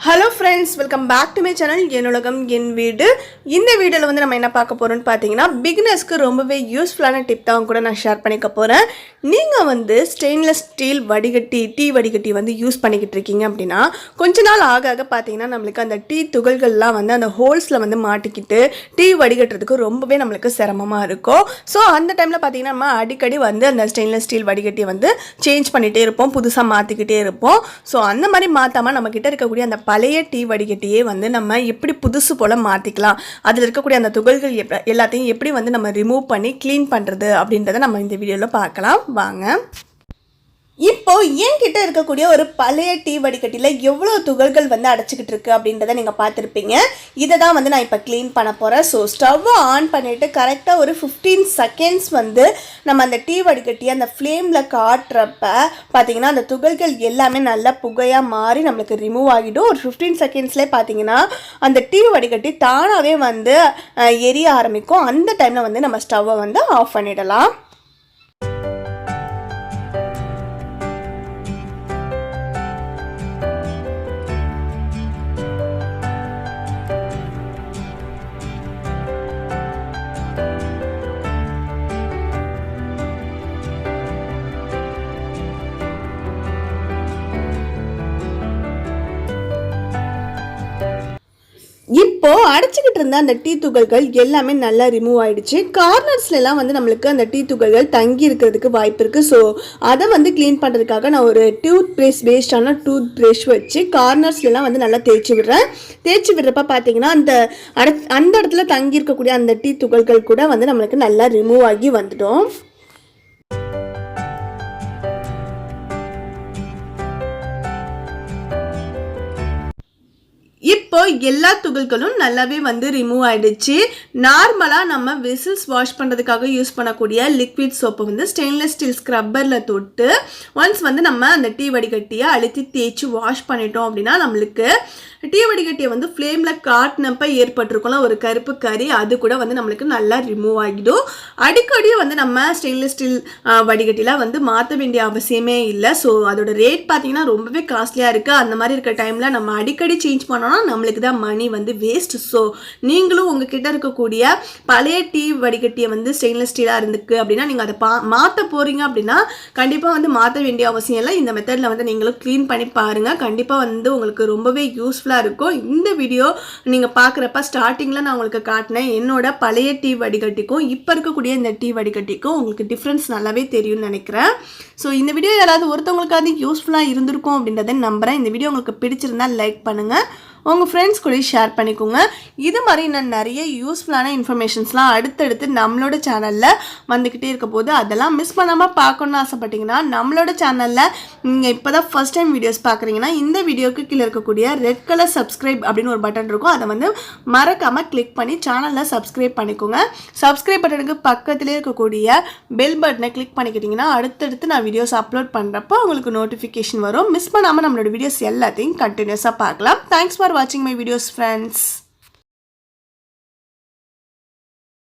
Hello friends welcome back to my channel என்னுலகம் என் வீடு. இந்த வீடியோவில் வந்து நம்ம என்ன பார்க்க போகிறோம்னு பார்த்தீங்கன்னா பிகினர்ஸ்க்கு ரொம்பவே யூஸ்ஃபுல்லான டிப் தான் கூட நான் ஷேர் பண்ணிக்க போகிறேன் நீங்கள் வந்து ஸ்டெயின்லெஸ் ஸ்டீல் வடிகட்டி டீ வடிகட்டி வந்து யூஸ் பண்ணிக்கிட்டு இருக்கீங்க அப்படின்னா கொஞ்ச நாள் ஆக ஆக பார்த்தீங்கன்னா நம்மளுக்கு அந்த டீ துகள்கள்லாம் வந்து அந்த ஹோல்ஸில் வந்து மாட்டிக்கிட்டு டீ வடிகட்டுறதுக்கு ரொம்பவே நம்மளுக்கு சிரமமாக இருக்கும். ஸோ அந்த டைமில் பார்த்தீங்கன்னா நம்ம அடிக்கடி வந்து அந்த ஸ்டெயின்லெஸ் ஸ்டீல் வடிகட்டியை வந்து சேஞ்ச் பண்ணிகிட்டே இருப்போம் புதுசாக மாற்றிக்கிட்டே இருப்போம். ஸோ அந்த மாதிரி மாற்றாமல் நம்மக்கிட்ட இருக்கக்கூடிய அந்த பழைய டீ வடிகட்டியே வந்து நம்ம எப்படி புதுசு போல் மாற்றிக்கலாம் அதில் இருக்கக்கூடிய அந்த துகள்கள் எப்ப- எல்லாத்தையும் எப்படி வந்து நம்ம ரிமூவ் பண்ணி க்ளீன் பண்ணுறது அப்படின்றத நம்ம இந்த வீடியோவில் பார்க்கலாம். வாங்க. இப்போ என்கிட்ட இருக்கக்கூடிய ஒரு பழைய டீ வடிகட்டியில் எவ்வளோ துகள்கள் வந்து அடைச்சிக்கிட்டு இருக்கு அப்படின்றத நீங்கள் பார்த்துருப்பீங்க. இதை தான் வந்து நான் இப்போ க்ளீன் பண்ண போகிறேன் ஸோ ஸ்டவ்வை ஆன் பண்ணிவிட்டு கரெக்டாக ஒரு ஃபிஃப்டீன் செகண்ட்ஸ் வந்து நம்ம அந்த டீ வடிகட்டி அந்த ஃப்ளேமில் காட்டுறப்ப பார்த்தீங்கன்னா அந்த துகள்கள் எல்லாமே நல்லா புகையாக மாறி நம்மளுக்கு ரிமூவ் ஆகிடும். ஒரு ஃபிஃப்டீன் செகண்ட்ஸ்லேயே பார்த்தீங்கன்னா அந்த டீ வடிகட்டி தானாகவே வந்து எரிய ஆரம்பிக்கும். அந்த டைமில் வந்து நம்ம ஸ்டவ்வை வந்து ஆஃப் பண்ணிடலாம். இப்போ அடைச்சிக்கிட்டு இருந்த அந்த டீ துகள்கள் எல்லாமே நல்லா ரிமூவ் ஆயிடுச்சு. கார்னர்ஸ்ல எல்லாம் வந்து நம்மளுக்கு அந்த டீ துகள்கள் தங்கி இருக்கிறதுக்கு வாய்ப்பு இருக்கு. ஸோ அதை வந்து க்ளீன் பண்ணுறதுக்காக நான் ஒரு டூத் பிரஷ் பேஸ்டான டூத் பிரஷ் வச்சு கார்னர்ஸ்ல எல்லாம் வந்து நல்லா தேய்ச்சி விடுறேன். தேய்ச்சி விடுறப்ப பார்த்தீங்கன்னா அந்த அட அந்த இடத்துல தங்கி இருக்கக்கூடிய அந்த டீ துகள்கள் கூட வந்து நம்மளுக்கு நல்லா ரிமூவ் ஆகி வந்துட்டோம் இப்போ எல்லா துகள்களும் நல்லாவே வந்து ரிமூவ் ஆயிடுச்சு. நார்மலாக நம்ம விசில்ஸ் வாஷ் பண்ணுறதுக்காக யூஸ் பண்ணக்கூடிய லிக்விட் சோப்பை வந்து ஸ்டெயின்லெஸ் ஸ்டீல் ஸ்க்ரப்பரில் தொட்டு ஒன்ஸ் வந்து நம்ம அந்த டீ வடிகட்டியை அழுத்தி தேய்ச்சி வாஷ் பண்ணிட்டோம் அப்படின்னா நம்மளுக்கு டீ வடிகட்டியை வந்து ஃப்ளேமில் காட்டினப்ப ஏற்பட்டிருக்கலாம் ஒரு கருப்பு கறி அது கூட வந்து நம்மளுக்கு நல்லா ரிமூவ் ஆகிடும். அடிக்கடி வந்து நம்ம ஸ்டெயின்லெஸ் ஸ்டீல் வடிகட்டிலாம் வந்து மாற்ற வேண்டிய அவசியமே இல்லை. ஸோ அதோட ரேட் பார்த்தீங்கன்னா ரொம்பவே காஸ்ட்லியாக இருக்குது அந்த மாதிரி இருக்க டைமில் நம்ம அடிக்கடி சேஞ்ச் பண்ணோம்னா நம்மளுக்கு தான் மணி வந்து வேஸ்ட் ஸோ நீங்களும் உங்ககிட்ட இருக்கக்கூடிய பழைய டீ வடிகட்டியை வந்து ஸ்டெயின்லெஸ் ஸ்டீலாக இருந்துக்கு அப்படின்னா நீங்கள் அதை பா மாற்ற போகிறீங்க அப்படின்னா கண்டிப்பாக வந்து மாற்ற வேண்டிய அவசியம் இல்லை. இந்த மெத்தடில் வந்து நீங்களும் க்ளீன் பண்ணி பாருங்கள் கண்டிப்பாக வந்து உங்களுக்கு ரொம்பவே யூஸ்ஃபுல் யூஸ்ஃபுல்லாக இருக்கும் இந்த வீடியோ நீங்கள் பார்க்குறப்ப ஸ்டார்டிங்கில் நான் உங்களுக்கு காட்டினேன். என்னோட பழைய டீ வடிகட்டிக்கும் இப்போ இருக்கக்கூடிய இந்த டீ வடிகட்டிக்கும் உங்களுக்கு டிஃப்ரென்ஸ் நல்லாவே தெரியும்னு நினைக்கிறேன். ஸோ இந்த வீடியோ யாராவது ஒருத்தவங்களுக்காவது யூஸ்ஃபுல்லாக இருந்திருக்கும் அப்படின்றத நம்புகிறேன் இந்த வீடியோ உங்களுக்கு பிடிச்சிருந்தா லைக் பண்ணுங்கள் உங்கள் ஃப்ரெண்ட்ஸ் கூட ஷேர் பண்ணிக்கோங்க. இது மாதிரி நான் நிறைய யூஸ்ஃபுல்லான இன்ஃபர்மேஷன்ஸ்லாம் அடுத்தடுத்து நம்மளோட சேனலில் வந்துக்கிட்டே இருக்க போது அதெல்லாம் மிஸ் பண்ணாமல் பார்க்கணுன்னு ஆசைப்பட்டீங்கன்னா நம்மளோட சேனலில் நீங்கள் இப்போ தான் ஃபஸ்ட் டைம் வீடியோஸ் பார்க்குறீங்கன்னா இந்த வீடியோக்கு கீழே இருக்கக்கூடிய ரெட் கலர் சப்ஸ்கிரைப் அப்படின்னு ஒரு பட்டன் இருக்கும். அதை வந்து மறக்காமல் கிளிக் பண்ணி சேனலில் சப்ஸ்கிரைப் பண்ணிக்கோங்க. சப்ஸ்கிரைப் பட்டனுக்கு பக்கத்திலே இருக்கக்கூடிய பெல் பட்டனை கிளிக் பண்ணிக்கிட்டிங்கன்னா அடுத்தடுத்து நான் வீடியோஸ் அப்லோட் பண்ணுறப்போ உங்களுக்கு நோட்டிஃபிகேஷன் வரும். மிஸ் பண்ணாமல் நம்மளோட வீடியோஸ் எல்லாத்தையும் கண்டினியூஸாக பார்க்கலாம். தேங்க்ஸ் ஃபார் வாட்சிங் மை வீடியோஸ் ஃப்ரெண்ட்ஸ்